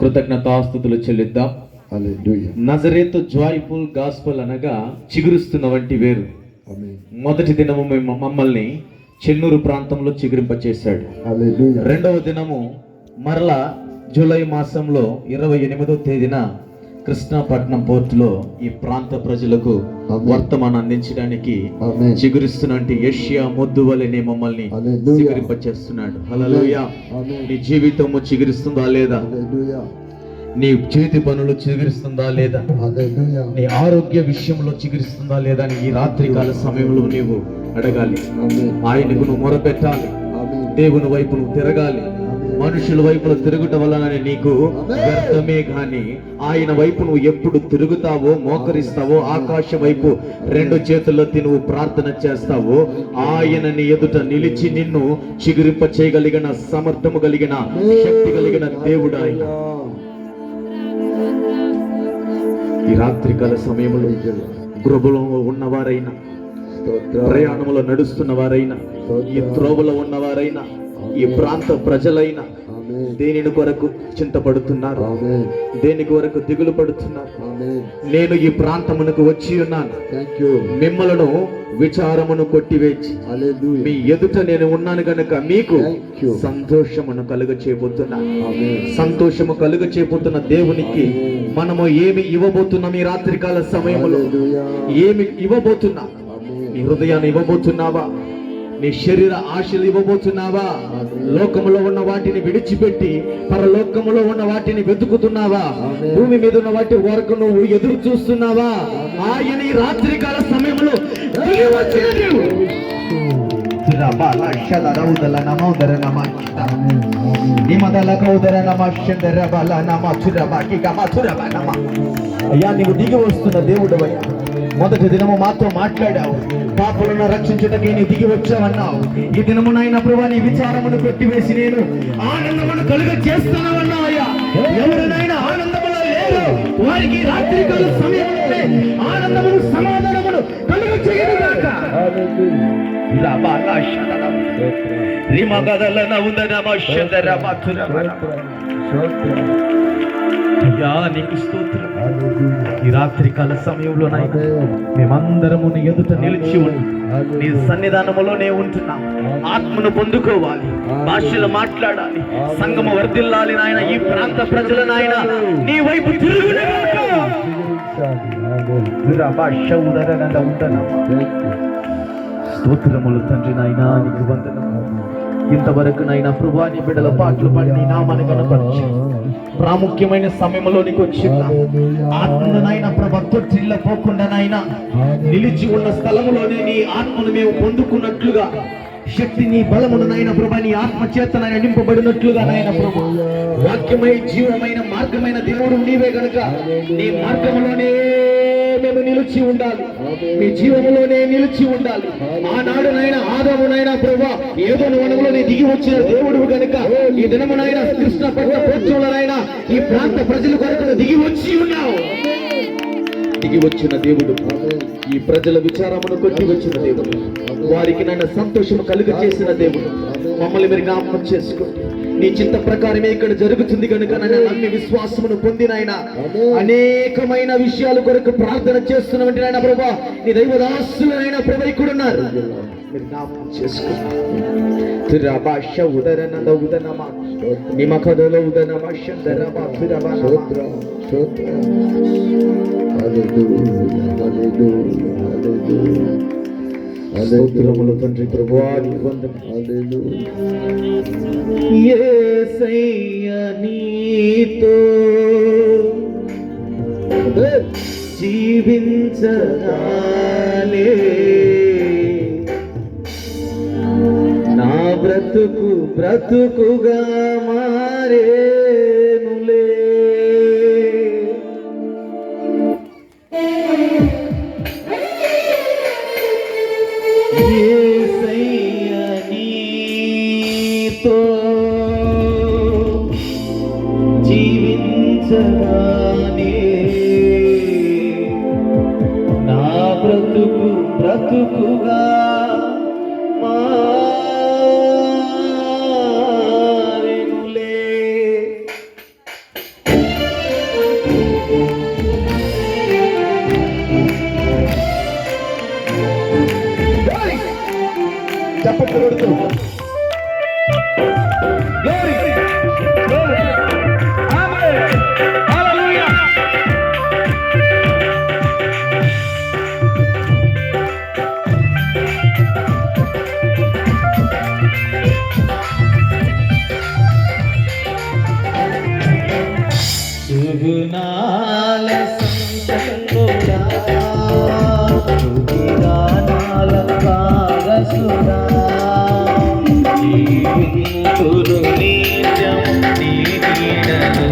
కృతజ్ఞతాస్థుతులు చెల్లిద్దాం. నజరేతు joyful gospel అనగా చిగురుస్తున్న వంటి వేరు. మొదటి దినము మేము మమ్మల్ని చెన్నూరు ప్రాంతంలో చిగురింపచేశాడు. రెండవ దినము మరలా జూలై మాసంలో ఇరవై ఎనిమిదో తేదీన కృష్ణాపట్నం పోర్టులో ఈ ప్రాంత ప్రజలకు. వర్తమానం అందించడానికి. చిగురిస్తున్నట్టు ఏషియా మొద్దు వలెనే మమ్మల్ని. చిగురింపచేస్తున్నాడు. నీ జీవితము చిగురిస్తుందా లేదా. నీ చేతి పనులు చిగురిస్తుందా లేదా. నీ ఆరోగ్య విషయంలో చిగురిస్తుందా లేదా అని ఈ రాత్రికాల సమయంలో నీవు అడగాలి. ఆయనకు నువ్వు మొరపెట్టాలి. దేవుని వైపు నువ్వు తిరగాలి మనుషుల వైపు తిరుగుట వలన నీకు వ్యర్థమే గాని ఆయన వైపు నువ్వు ఎప్పుడు తిరుగుతావో మోకరిస్తావో ఆకాశం వైపు రెండు చేతులెత్తి నువ్వు ప్రార్థన చేస్తావో ఆయన నీ ఎదుట నిలిచి నిన్ను చిగురింప చేయగలిగిన సమర్థము కలిగిన శక్తి కలిగిన దేవుడు ఆయన. ఈ రాత్రికాల సమయంలో గృహలో ఉన్నవారైనా. ప్రయాణంలో నడుస్తున్న వారైనా ఈ త్రోవలో ఉన్నవారైనా ఈ ప్రాంత ప్రజలైనా. దేనిని కొరకు చింతపడుతున్నారు. దేని కొరకు దిగులు పడుతున్నారు. నేను ఈ ప్రాంతమునకు వచ్చి ఉన్నాను. మిమ్మలను విచారమును కొట్టివేచి. మీ ఎదుట నేను ఉన్నాను గనుక మీకు. సంతోషమును కలుగ చేయబోతున్నాను Amen. సంతోషము కలుగ చేయబోతున్న దేవునికి మనము ఏమి ఇవ్వబోతున్నాం ఈ రాత్రికాల సమయంలో. ఏమి ఇవ్వబోతున్నా. నీ హృదయాన్ని ఇవ్వబోతున్నావా నీ శరీర ఆశలు ఇవ్వబోతున్నావా? లోకములో ఉన్న వాటిని విడిచిపెట్టి పరలోకములో ఉన్న వాటిని వెతుకుతున్నావా. భూమి మీద ఉన్న వాటి వరకు నువ్వు ఎదురు చూస్తున్నావా? ఆయన ఈ రాత్రికాల సమయంలో నమ నమ బల నమ చురబ నమ అయ్యా నీవు దిగి వస్తున్న దేవుడు అయ్యా. మొదటి దినము మాతో మాట్లాడావు. పాపులను రక్షించుటకి నీ దిగి వచ్చావన్నావు. ఈ దినము నాయన ప్రభా నీ విచారమును కొట్టివేసి నేను ఆనందమును కలుగ చేస్తున్నావన్నావు అయ్యా ఎవరినైనా ఆనందములో లేరు? వారికి ఈ రాత్రికాల సమయంలోనే ఆనందమును సమాధానమును కలుగ మషదర. అయ్యా నీకు స్తోత్రం. ఈ రాత్రికాల సమయంలో నాయన మేమందరము నీ ఎదుట నిలిచి ఉండి నీ సన్నిధానములోనే ఉంటున్నాం. ఆత్మను పొందుకోవాలి. భాషలు మాట్లాడాలి. సంగము వర్ధిల్లాలి నాయన. ఈ ప్రాంత ప్రజల నాయన నీ వైపు స్తోత్రములు తండ్రి నాయన నీకు వందనము ఇంతవరకు నాయన ప్రభాని బిడ్డల పాటలు పాడి నీ నామాన్ని కనపరచు. ప్రాముఖ్యమైన సమయంలో నీకు వచ్చిందా ఆత్మను నాయన ప్రభ తొట్టిల్ల పోకుండా నాయన నిలిచి ఉన్న స్థలములోనే నీ ఆత్మను మేము పొందుకున్నట్లుగా శక్తి నీ బలమును నాయన ప్రభ నీ ఆత్మ చేత నాయన నింపబడినట్లుగా నాయన ప్రభు. వాక్యమై జీవమైన మార్గమైన దేవుడు నీవే గనుక నీ మార్గములోనే మేము నిలిచి ఉండాలి. మీ జీవములోనే నిలిచి ఉండాలి. ఆనాడు నాయన ఆదమునైనా ప్రభా ఏదో వనములో నీ దిగి వచ్చిన దేవుడు గనుక ఈ దినమునైనా కృష్ణ పట్ల పోర్చులనైనా ఈ ప్రాంత ప్రజల కొరకు దిగి వచ్చి ఉన్నావు. దిగి వచ్చిన దేవుడు ఈ ప్రజల విచారమును కొట్టి వచ్చిన దేవుడు. వారికి నన్ను సంతోషము కలుగ చేసిన దేవుడు మమ్మల్ని మీరు జ్ఞాపకం చేసుకోండి. నీ చింత ప్రకారమే ఇక్కడ జరుగుతుంది కనుక నన్ను నమ్మి విశ్వాసమును పొందినాయన అనేకమైన విషయాల కొరకు ప్రార్థన చేస్తున్నటువంటి నాయన ప్రభా నీ దైవదాసులైన ప్రభా ఇక్కడ ఉన్నారు మీరు జ్ఞాపకం ఉదరనంద ఉదనమా ఉదనమా శందరమా స్తోత్రం. స్తోత్రం. Hallelujah. స్తోత్రములు తండ్రి ప్రభువా నీకు వందనం. Hallelujah. యేసయ్య నీతో జీవించగానే నా బ్రతుకు బ్రతుకుగా మారేనులే నా బ్రతుకు బ్రతుకుగా సుగుణాల సుగిరానాల పారసురా జీవితురు నిజం నీ నీడను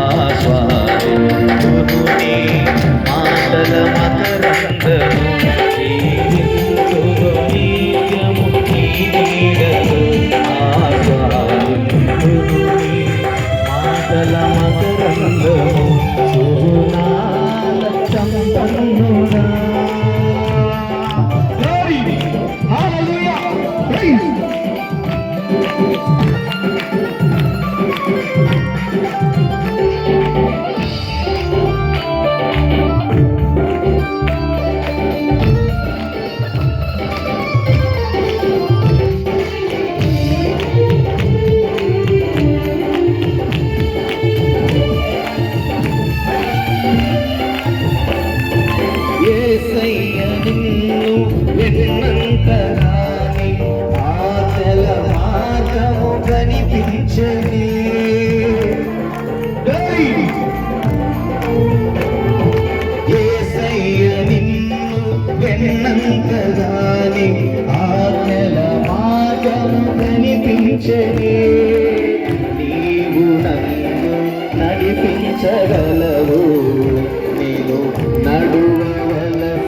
ఆస్వాదించుకుని మాటల మత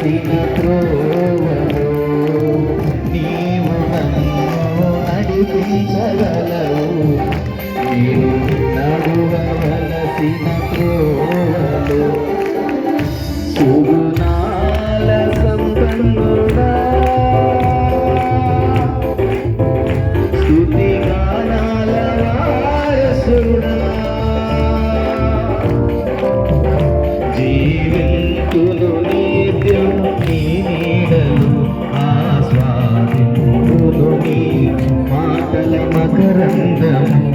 తప్పిన త్రోవలో నీవు నన్ను నడిపించగలవు నేను నడువవలసిన మకరందము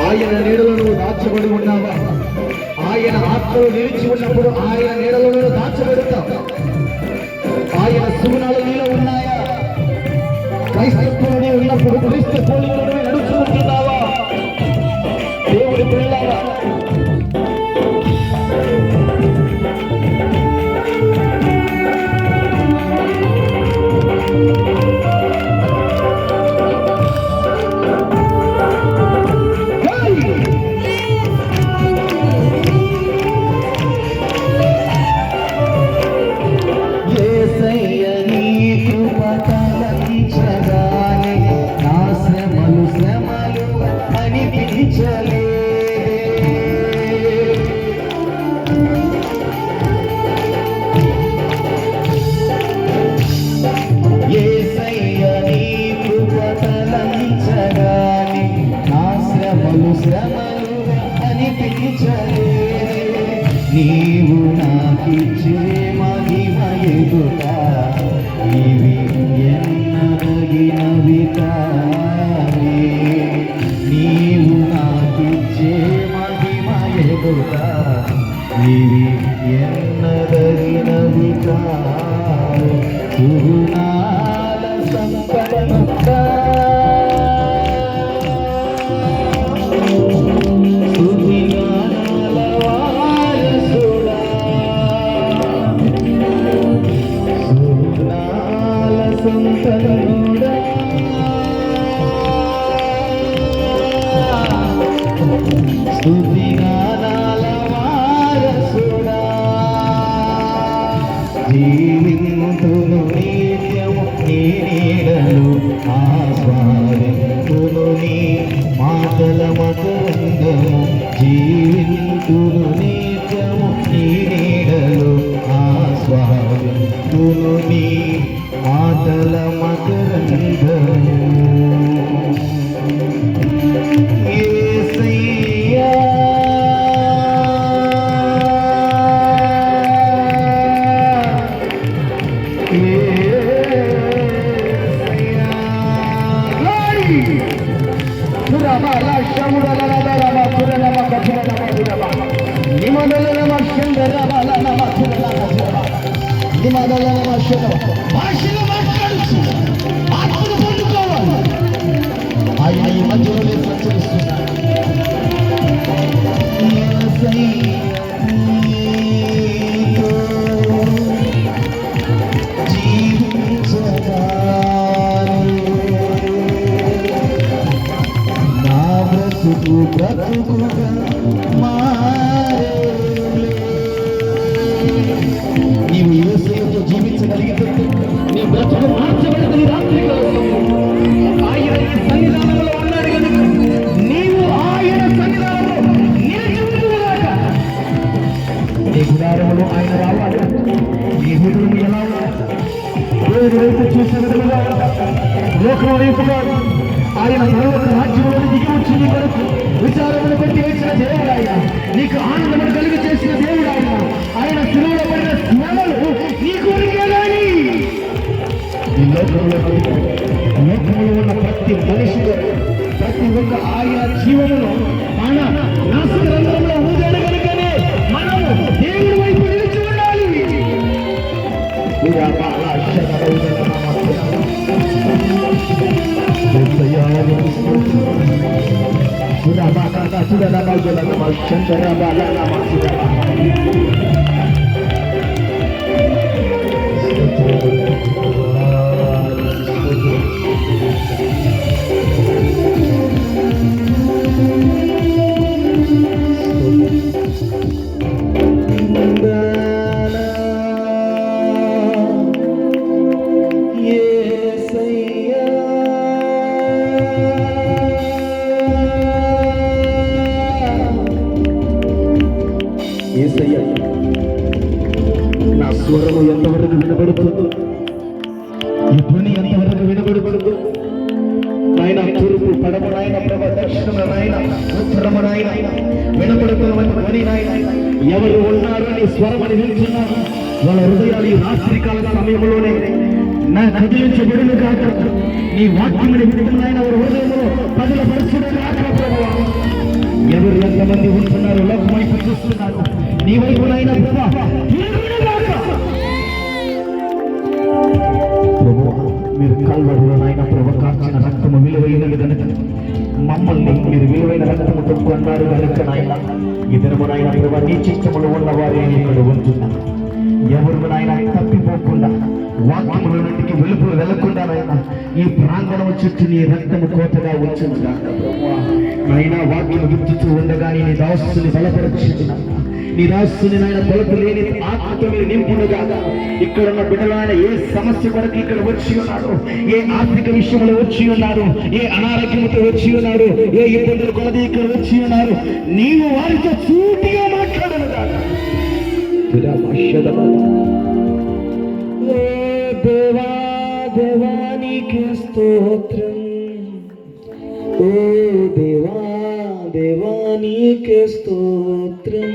ఆయన నీడలో నువ్వు ఉన్నావా? ఆయన ఆత్మలో నిలిచి ఉన్నప్పుడు ఆయన నీడలో నువ్వు దాచబడతావు. ఆయన సుగుణాలు నీలో ఉన్నాయా? క్రైస్తత్వంలో ఉన్నప్పుడు క్రీస్తు పోలికలను నడుచుకుంటున్నావా? बादल मकरंद ఆయన ఈ మధ్యలోనే సంచరిస్తున్నాడు యేసయ్యతో గుడారములో ఆయన రావాలి నీ హృదయం ఎలా ఉండాలి వైపు చూసిన విధంగా లోకం వైపు కాదు ఆయన పర్వత రాజ్యంలో దిగి వచ్చి నీ కొరకు విచారమును పెట్టి వేసిన దేవుడు ఆయన నీకు ఆనందమును కలిగి చేసిన దేవుడు ఆయన ఆయన శిలువలో పడిన శ్రమలు నీ కొరికే గాని ఈ లోకంలో లోకంలో ఉన్న ప్రతి మనిషి ప్రతి ఒక్క ఆయా జీవమును ఆయన నాసిక Sudah bakal sudah nama sudah nama cendera bakal nama sudah. వాళ్ళ హృదయాలు ఈ రాత్రికాల సమయంలోనే నా కదిలించబడును కాక నీ వాక్యముని విడుదలైన వారి హృదయంలో పదుల పరుచుడు కాక ఎవరు ఎంతమంది ఉంటున్నారు? లోకం వైపు చూస్తున్నారు. నీ వైపు ప్రభా మీరు కల్వరిలో నాయన ప్రభు కార్చిన రక్తము విలువైనది కనుక మమ్మల్ని మీరు విలువైన రక్తముతో కొన్నారు కనుక నాయన ఈ నాయన ప్రభు నీ చిత్తములు ఉన్న వారిని ఇక్కడ ఉంచున్నాను ఎవరు నాయన తప్పిపోకుండా వాక్యముల నుండికి వెలుపులు వెళ్ళకుండా నాయన ఈ ప్రాంగణం చుట్టూ నీ రక్తము కోతగా ఉంచును నాయన వాక్యం గుర్తుతూ ఉండగా నీ దాసుని బలపరచుతున్నాను నీ దాసుని నాయన బలపు లేని ఆత్మతో మీరు నింపునుగా ఇక్కడ ఉన్న బిడ్డలైన ఏ సమస్య కొరకు ఇక్కడ వచ్చి ఉన్నాడు? ఏ ఆర్థిక విషయంలో వచ్చి ఉన్నారు ఏ అనారోగ్యంతో వచ్చి ఉన్నారు ఏ ఇబ్బందులు కొలది ఇక్కడ వచ్చి ఉన్నారు నీవు వారితో సూటిగా మాట్లాడను దేవా దేవానికి స్తోత్రం. ఓ దేవా దేవానికి స్తోత్రం.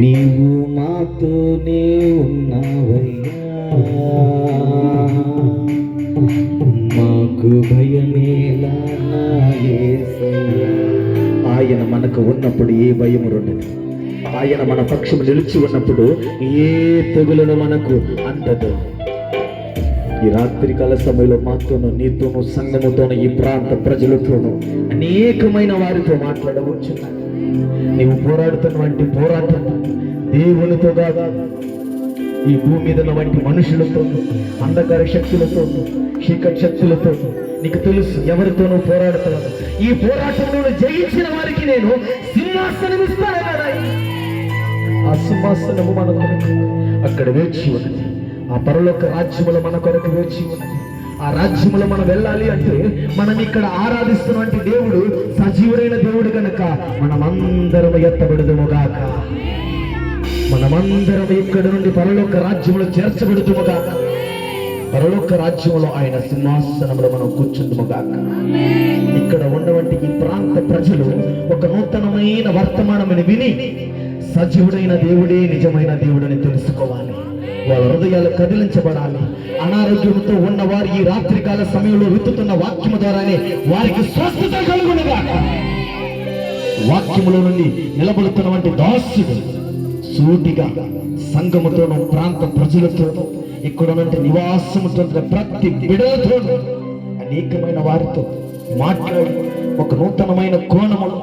నీవు మాతోనే ఉన్నావయ్యా. మాకు భయమేలా నా యేసయ్యా. ఆయన మనకు ఉన్నప్పుడు ఏ భయము ఉండదు. ఆయన మన పక్షము నిలిచి ఉన్నప్పుడు ఏ తెగులను మనకు అందదు. ఈ రాత్రికాల సమయంలో మాతోను నీతోను సంఘముతోను ఈ ప్రాంత ప్రజలతోను అనేకమైన వారితో మాట్లాడవచ్చు నీవు పోరాడుతున్నటువంటి పోరాటం దేవునితో కాదు ఈ భూమి మీద ఉన్న వంటి మనుషులతో అంధకార శక్తులతో చీకటి శక్తులతో నీకు తెలుసు ఎవరితోనూ పోరాడుతున్నాను ఈ పోరాటంలో జయించిన వారికి నేను సింహాసనం ఇస్తాను సింహాసనము మన కొరకు. అక్కడ వేచి ఉన్నది. ఆ పరలోక రాజ్యములు మన కొరకు వేచి ఉన్నది. ఆ రాజ్యములో మనం వెళ్ళాలి అంటే మనం ఇక్కడ ఆరాధిస్తున్నటువంటి దేవుడు సజీవుడైన దేవుడు కనుక మనమందరం ఎత్తబడుదుముగాక. మనమందరం ఇక్కడ నుండి పరలోక రాజ్యములో చేర్చబడుతుముగాక పరలోక రాజ్యములో ఆయన సింహాసనంలో మనం కూర్చుందుముగాక. ఇక్కడ ఉన్నవంటి ఈ ప్రాంత ప్రజలు ఒక నూతనమైన వర్తమానమని విని సజీవుడైన దేవుడే నిజమైన దేవుడని తెలుసుకోవాలి. వాళ్ళ హృదయాలు కదిలించబడాలి. అనారోగ్యంతో ఉన్నవారు ఈ రాత్రికాల సమయంలో విత్తుతున్న వాక్యము ద్వారానే వారికి స్వస్థత కలుగునుగా వాక్యములో నుండి నిలబడుతున్నటువంటి దాసుడు సూటిగా సంఘముతోనూ ప్రాంత ప్రజలతో ఇక్కడ ఉన్నటువంటి నివాసముతో ప్రతి బిడలతో అనేకమైన వారితో మాట్లాడి ఒక నూతనమైన కోణములు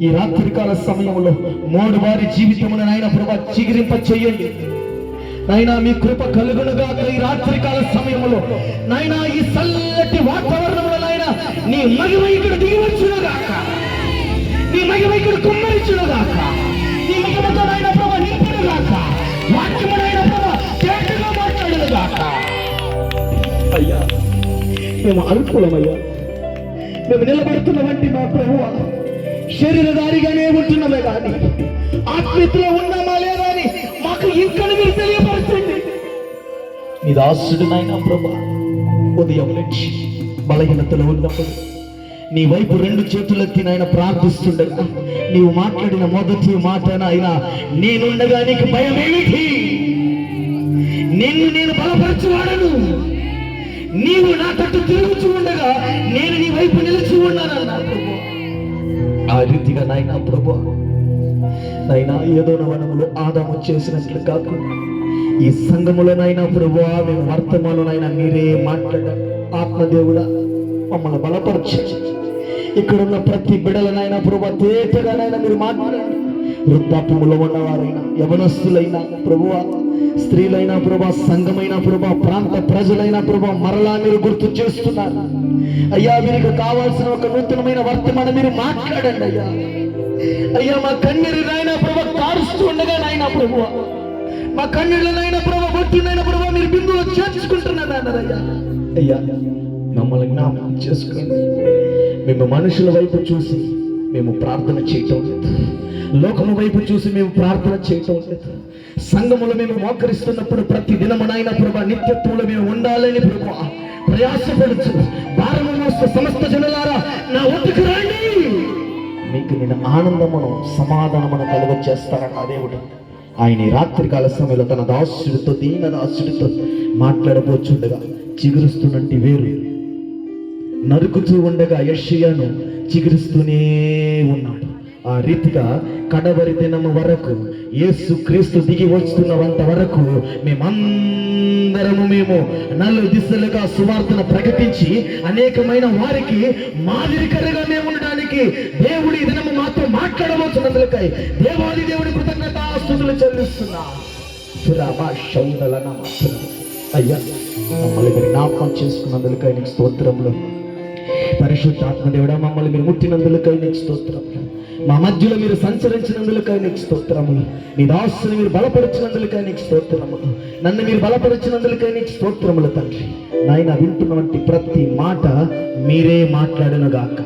ఈ రాత్రికాల సమయంలో మూడు వారి జీవితమును నాయన ప్రభా చిగిరింప చేయండి నాయనా మీ కృప కలుగునుగా ఈ రాత్రికాల సమయంలో. నాయనా ఈ చల్లటి వాతావరణంలో నాయన నీ మహిమ ఇక్కడ దిగివచ్చునుగాక నీ మహిమ ఇక్కడ కుమ్మరించునుగాక నీ మహిమతో నాయన ప్రభా నింపునుగాక వాక్యము నాయన ప్రభా తేటగా మాట్లాడునుగాక అయ్యా మేము అనుకూలమయ్యా. మేము నిలబడుతున్న వంటి మా ప్రభువ. శరీరధారిగానే ఉంటున్నమే కానీ ఆత్మీయతలో ఉన్నామా లేదా అని మాకు ఇంకా మీరు తెలియపరచండి. నీ దాసుడు నాయన ప్రభా ఉదయం నుంచి బలహీనతలో ఉన్నప్పుడు నీ వైపు రెండు చేతులెత్తి నాయన ప్రార్థిస్తుండగా నీవు మాట్లాడిన మొదటి మాట నాయన నేనుండగా నీకు భయం ఏమిటి నిన్ను నేను బలపరచువాడను. నీవు నా తట్టు తిరుగుచూ ఉండగా నేను నీ వైపు నిలిచి ఉన్నానన్నా ప్రభు. ఆ రీతిగా నాయన ప్రభు నైనా ఏదో వనములో ఆదాము చేసినట్లు కాకుండా ఈ సంఘములో నైనా ప్రభు మేము వర్తమానంలో మీరే మాట్లాడ ఆత్మదేవుడా మమ్మల్ని బలపరచు. ఇక్కడ ఉన్న ప్రతి బిడలనైనా ప్రభు తేటగానైనా మీరు మాట్లాడండి. వృద్ధాపములో ఉన్నవారైనా యవనస్తులైనా ప్రభువ స్త్రీలైన ప్రభా సంఘమైన ప్రభా ప్రాంత ప్రజలైన ప్రభా మరలా మీరు గుర్తు చేస్తున్నారు. అయ్యా మీకు కావాల్సిన ఒక నూతనమైన వర్తమానం మీరు మాట్లాడండి అయ్యా. అయ్యా మా కన్నీరు నాయన ప్రభా కారుస్తూ ఉండగా నాయన ప్రభు. మా కన్నీళ్ళనైన ప్రభా బొట్టినైనా ప్రభా మీరు బిందువులో చేర్చుకుంటున్నారు అయ్యా. అయ్యా మమ్మల్ని జ్ఞాపకం చేసుకోండి. మేము మనుషుల వైపు చూసి మేము ప్రార్థన చేయటం లేదు. లోకము వైపు చూసి మేము ప్రార్థన చేయటం లేదు. సంఘములు మేము మోకరిస్తున్నప్పుడు ప్రతి దినమునైనా ప్రభా నిత్యత్వంలో మేము ఉండాలని ప్రభా ప్రయాసపడుచు. భారము మోస్తూ సమస్త జనులారా నా ఒట్టుకు రండి. మీకు నేను ఆనందమును సమాధానమును కలుగ చేస్తానన్న దేవుడు. ఆయన రాత్రికాల సమయంలో తన దాసుడితో దీన దాసుడితో మాట్లాడబోచుండగా చిగురుస్తున్నట్టు వేరు. నరుకుతూ ఉండగా యషియాను చిగురిస్తూనే ఉన్నాడు. ఆ రీతిగా కడవరి దినం వరకు యేసు క్రీస్తు దిగి వస్తున్నంత వరకు మేమందరము మేము నలు దిశలుగా సువార్తను ప్రకటించి అనేకమైన వారికి మాదిరికరగా మేము ఉండడానికి దేవుడి దినము మాతో మాట్లాడబోతున్నందుకై దేవాది దేవుడి కృతజ్ఞతాస్తుతులు చెల్లిస్తున్నా. అయ్యా మమ్మల్ని మీరు జ్ఞాపకం చేసుకున్నందులకై నీకు స్తోత్రములు. పరిశుద్ధాత్మ దేవుడా మమ్మల్ని మీరు ముట్టినందులకై నీకు స్తోత్రములు. మా మధ్యలో మీరు సంచరించినందులకై నీకు స్తోత్రములు. నీ దాసుని మీరు బలపరిచినందులకై నీకు స్తోత్రములు. నన్ను మీరు బలపరిచినందులకై నీకు స్తోత్రములు తండ్రి. నాయన వింటున్నటువంటి ప్రతి మాట మీరే మాట్లాడనుగాక.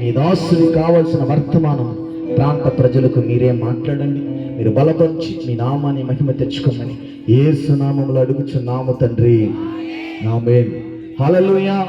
మీ దాసుని కావలసిన వర్తమానం ప్రాంత ప్రజలకు మీరే మాట్లాడండి. మీరు బలపరిచి మీ నామాన్ని మహిమ తెచ్చుకోమని ఏ సునామములు అడుగుచున్నాము తండ్రి. నామేన్ హలలుయా